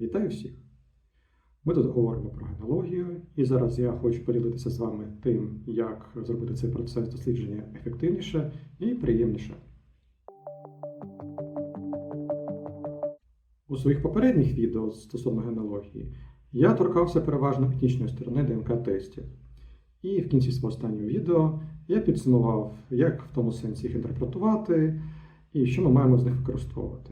Вітаю всіх! Ми тут говоримо про генеалогію, і зараз я хочу поділитися з вами тим, як зробити цей процес дослідження ефективніше і приємніше. У своїх попередніх відео стосовно генеалогії я торкався переважно етнічної сторони ДНК-тестів. І в кінці свого останнього відео я підсумував, як в тому сенсі їх інтерпретувати і що ми маємо з них використовувати.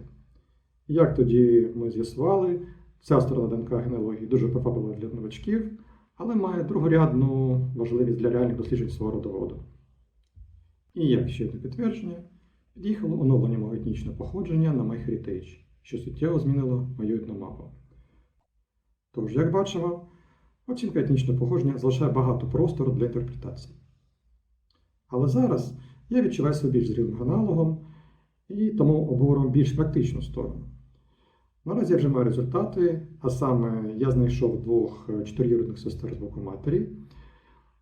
Як тоді ми з'ясували, ця сторона ДНК генеалогії дуже приваблива для новачків, але має другорядну важливість для реальних досліджень свого родоводу. І як ще одне підтвердження, під'їхало оновлення мого етнічного походження на MyHeritage, що суттєво змінило мою етномапу. Тож, як бачимо, оцінка етнічного походження залишає багато простору для інтерпретації. Але зараз я відчуваю себе більш зрілим аналогом і тому обговоримо більш практичну сторону. Наразі я вже маю результати, а саме я знайшов двох е, чотирьюрідних сестер з боку матері,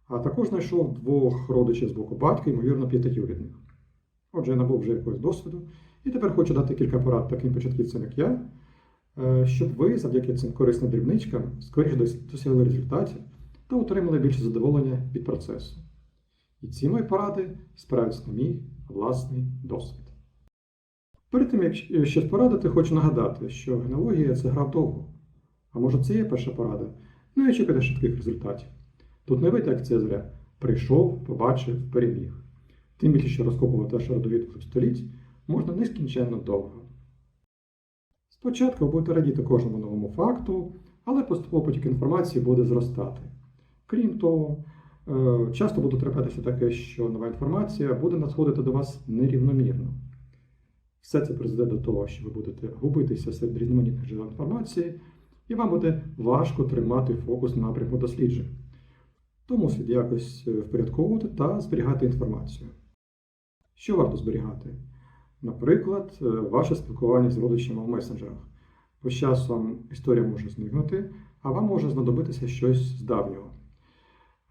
а також знайшов двох родичів з боку батька, ймовірно, п'ятиюрідних. Отже, я набув вже якогось досвіду, і тепер хочу дати кілька порад таким початківцям, як я, е, щоб ви завдяки цим корисним дрібничкам скоріше досягли результатів та отримали більше задоволення від процесу. І ці мої поради спираються на мій власний досвід. Перед тим, як щось порадити, хочу нагадати, що генеалогія це гра довго. А може це є перша порада? Ну і очікуйте швидких результатів. Тут не вийде, як Цезаря. Прийшов, побачив, переміг. Тим більше, що розкопувати аж родовід вглиб століть можна нескінченно довго. Спочатку ви будете радіти кожному новому факту, але поступово потік інформації буде зростати. Крім того, е, часто буде трапитися таке, що нова інформація буде надходити до вас нерівномірно. Все це призведе до того, що ви будете губитися серед різноманітних джерел інформації, і вам буде важко тримати фокус на напрямку досліджень. Тому слід якось е, впорядковувати та зберігати інформацію. Що варто зберігати? Наприклад, е, ваше спілкування з родичами в месенджерах. З часом історія може зникнути, а вам може знадобитися щось з давнього.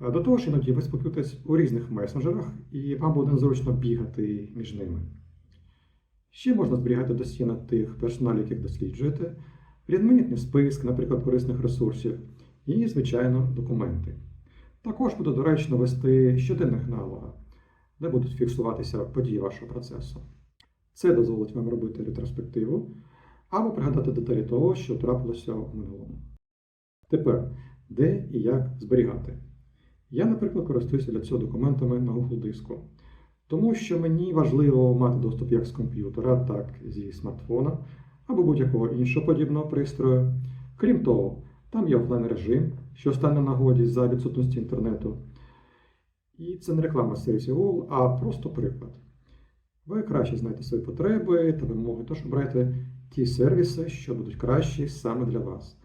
Е, До того ж, іноді ви спілкуєтесь у різних месенджерах, і вам буде незручно бігати між ними. Ще можна зберігати досі на тих персоналів, яких досліджуєте, різноманітний список, наприклад, корисних ресурсів, і, звичайно, документи. Також буде доречно вести щоденних налога, де будуть фіксуватися події вашого процесу. Це дозволить вам робити ретроспективу або пригадати деталі того, що трапилося у минулому. Тепер, де і як зберігати? Я, наприклад, користуюся для цього документами на Google диску. Тому що мені важливо мати доступ як з комп'ютера, так і зі смартфона або будь-якого іншого подібного пристрою. Крім того, там є офлайн режим, що стане в нагоді за відсутності інтернету. І це не реклама сервісів Google, а просто приклад. Ви краще знаєте свої потреби та вимоги, тож обирайте ті сервіси, що будуть кращі саме для вас.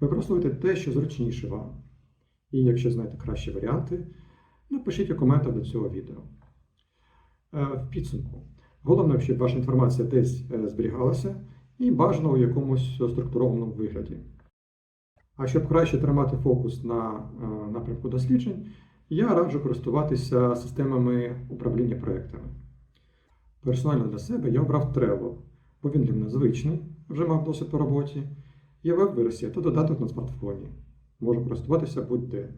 Використовуйте те, що зручніше вам. І якщо знаєте кращі варіанти, напишіть у коментах до цього відео. Е, В підсумку. Головне, щоб ваша інформація десь е, зберігалася і бажано у якомусь структурованому вигляді. А щоб краще тримати фокус на е, напрямку досліджень, я раджу користуватися системами управління проектами. Персонально для себе я обрав Trello, бо він для мене звичний, вже мав досвід по роботі. Є веб-версія та додаток на смартфоні. Можу користуватися будь-де.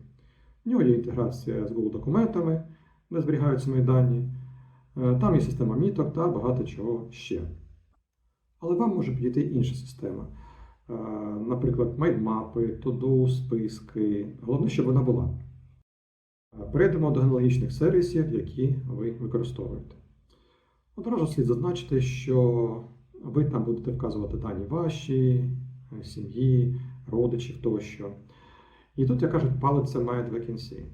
В нього є інтеграція з Google документами, де зберігаються мої дані. Е, Там є система міток та багато чого ще. Але вам може підійти інша система. Е, Наприклад, майдмапи, туду, списки. Головне, щоб вона була. Е, Перейдемо до аналогічних сервісів, які ви використовуєте. Одразу слід зазначити, що ви там будете вказувати дані ваші, сім'ї, родичів тощо. І тут, як кажуть, палиця має два кінці.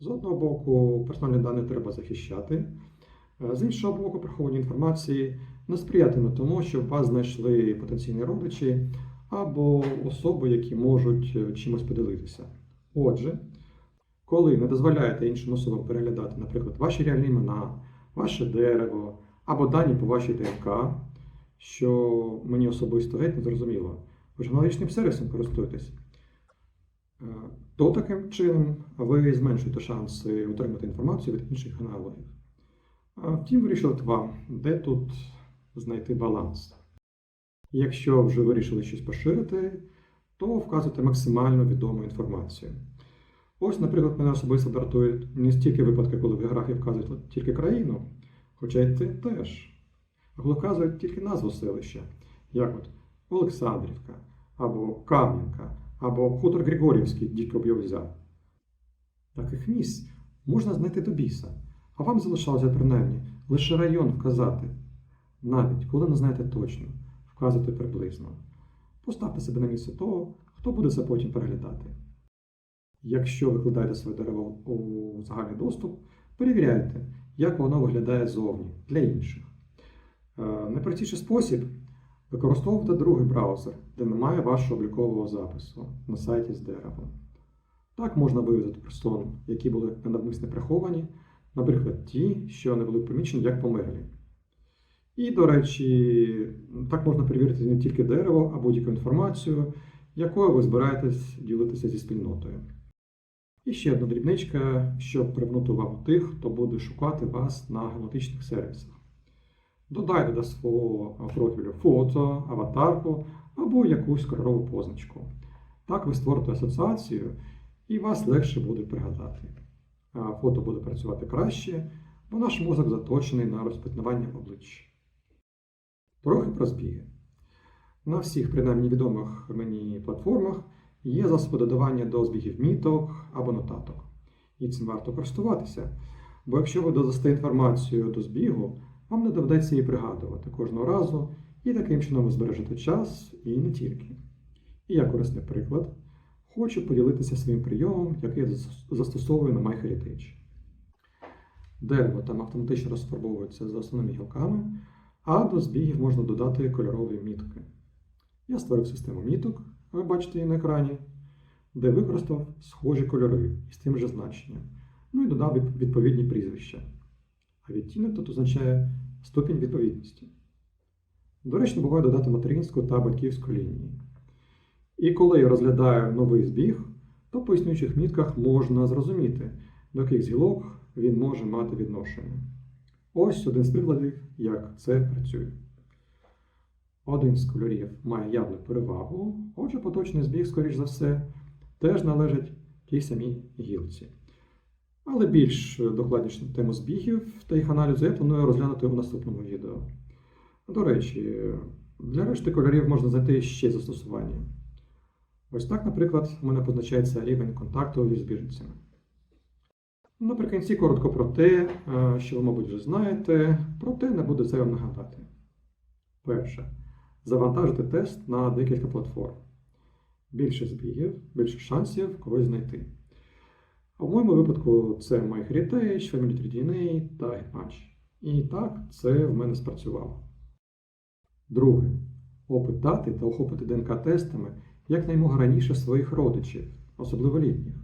З одного боку, персональні дані треба захищати. З іншого боку, приховування інформації не сприятиме тому, щоб вас знайшли потенційні родичі або особи, які можуть е, чимось поділитися. Отже, коли не дозволяєте іншим особам переглядати, наприклад, ваші реальні імена, ваше дерево або дані по вашій ДНК, що мені особисто геть не зрозуміло, ви ж аналогічним сервісом користуєтесь, е, то таким чином ви зменшуєте шанси отримати інформацію від інших аналогів. Втім, вирішувати вам, де тут знайти баланс. Якщо вже вирішили щось поширити, то вказуйте максимально відому інформацію. Ось, наприклад, мене особисто дратують не стільки випадки, коли в географії вказують тільки країну, хоча й це теж. А коли вказують тільки назву селища, як от Олександрівка, або Кам'янка, або Хутор Григорівський, дідько б взяв. Таких місць можна знайти до біса, а вам залишалося принаймні лише район вказати. Навіть коли не знаєте точно, вказуйте приблизно. Поставте себе на місце того, хто буде це потім переглядати. Якщо викладаєте своє дерево у загальний доступ, перевіряйте, як воно виглядає зовні для інших. Е, Найпростіший спосіб використовувати другий браузер, де немає вашого облікового запису на сайті з деревом. Так можна вивезти персон, які були ненавмисно приховані, наприклад, ті, що не були помічені як померлі. І, до речі, так можна перевірити не тільки дерево, а будь-яку інформацію, якою ви збираєтесь ділитися зі спільнотою. І ще одна дрібничка, щоб привернути увагу тих, хто буде шукати вас на генетичних сервісах. Додайте до свого профілю фото, аватарку або якусь кольорову позначку. Так ви створите асоціацію і вас легше буде пригадати. Фото буде працювати краще, бо наш мозок заточений на розпізнавання обличчя. Трохи про збіги. На всіх, принаймні відомих мені платформах, є засоби додавання до збігів міток або нотаток. І цим варто користуватися. Бо якщо ви додасте інформацію до збігу, вам не доведеться її пригадувати кожного разу, і таким чином ви збережете час і не тільки. І я корисний приклад. Хочу поділитися своїм прийомом, який я зас- застосовую на MyHeritage. Дерево там автоматично розфарбовується за основними гілками, а до збігів можна додати кольорові мітки. Я створив систему міток, ви бачите її на екрані, де використав схожі кольори із тим же значенням. Ну і додав відповідні прізвища. А відтінок тут означає ступінь відповідності. Доречно буває додати материнську та батьківську лінії. І коли я розглядаю новий збіг, то по існуючих мітках можна зрозуміти, до яких згілок він може мати відношення. Ось один з прикладів, як це працює. Один з кольорів має явну перевагу, отже, поточний збіг, скоріш за все, теж належить тій самій гілці. Але більш докладнішу тему збігів та їх аналізу я планую розглянути у наступному відео. До речі, для решти кольорів можна знайти ще застосування. Ось так, наприклад, у мене позначається рівень контакту зі збіженцями. Наприкінці коротко про те, е, що ви, мабуть, вже знаєте, проте не буде це вам нагадати. Перше. Завантажити тест на декілька платформ. Більше збігів, більше шансів когось знайти. А в моєму випадку це MyHeritage, Family3DNA та Hitmatch. І так, це в мене спрацювало. Друге. Опитати та охопити ДНК-тестами якнаймога раніше своїх родичів, особливо літніх.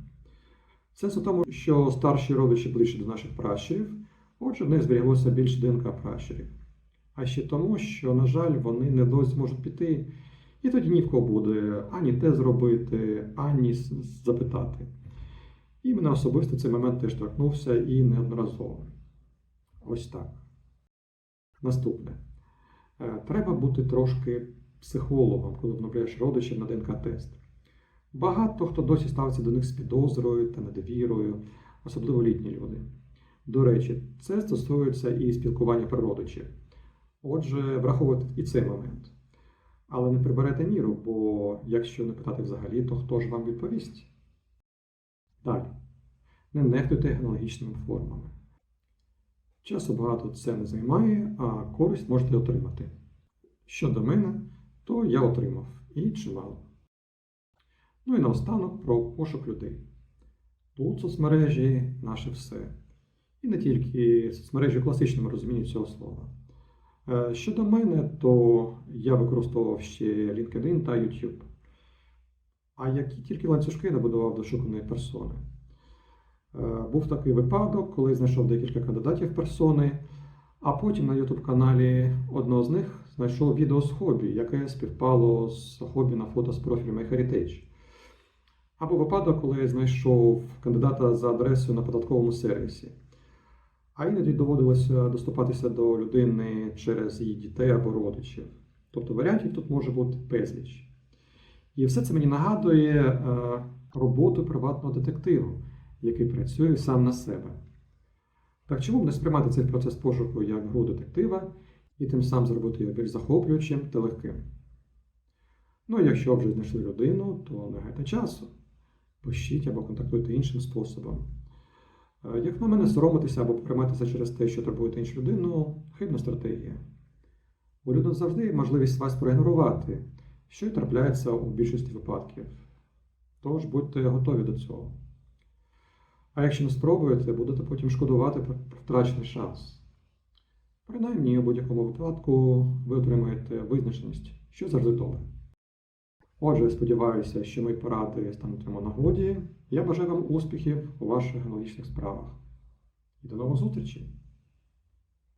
Сенс у тому, що старші родичі ближче до наших пращурів, отже, в них зберіглося більше ДНК пращурів. А ще тому, що, на жаль, вони не досі зможуть піти, і тоді ні в кого буде ані те зробити, ані запитати. І мене особисто цей момент теж торкнувся і неодноразово. Ось так. Наступне. Е, Треба бути трошки психологом, коли вновляєш родичів на ДНК-тест. Багато хто досі ставиться до них з підозрою та недовірою, особливо літні люди. До речі, це стосується і спілкування про родичів. Отже, враховуйте і цей момент. Але не приберете міру, бо якщо не питати взагалі, то хто ж вам відповість? Далі. Не нехтуйте генеалогічними формами. Часу багато це не займає, а користь можете отримати. Щодо мене, то я отримав і чимало. Ну і наостанок про пошук людей. Тут соцмережі наше все. І не тільки соцмережі в класичному розумінні цього слова. Е, Щодо мене, то я використовував ще LinkedIn та YouTube. А які тільки ланцюжки набудував до шуканої персони. Е, Був такий випадок, коли знайшов декілька кандидатів персони, а потім на YouTube каналі одного з них знайшов відео з хобі, яке співпало з хобі на фото з профілю MyHeritage. Або випадок, коли я знайшов кандидата за адресою на податковому сервісі. А іноді доводилося доступатися до людини через її дітей або родичів. Тобто варіантів тут може бути безліч. І все це мені нагадує е, роботу приватного детективу, який працює сам на себе. Так чому б не сприймати цей процес пошуку як гру детектива і тим самим зробити його більш захоплюючим та легким? Ну, і якщо вже знайшли людину, то не гайте часу. Пишіть або контактуйте іншим способом. Е, Як на мене, соромитися або прийматися через те, що турбуєте іншу людину, хибна стратегія. У людини завжди є можливість вас проігнорувати, що й трапляється у більшості випадків. Тож будьте готові до цього. А якщо не спробуєте, будете потім шкодувати про втрачений шанс. Принаймні, у будь-якому випадку ви отримаєте визначеність, що завжди добре. Отже, сподіваюся, що мої поради стануть вам нагоді. Я бажаю вам успіхів у ваших аналогічних справах. І до нових зустрічей!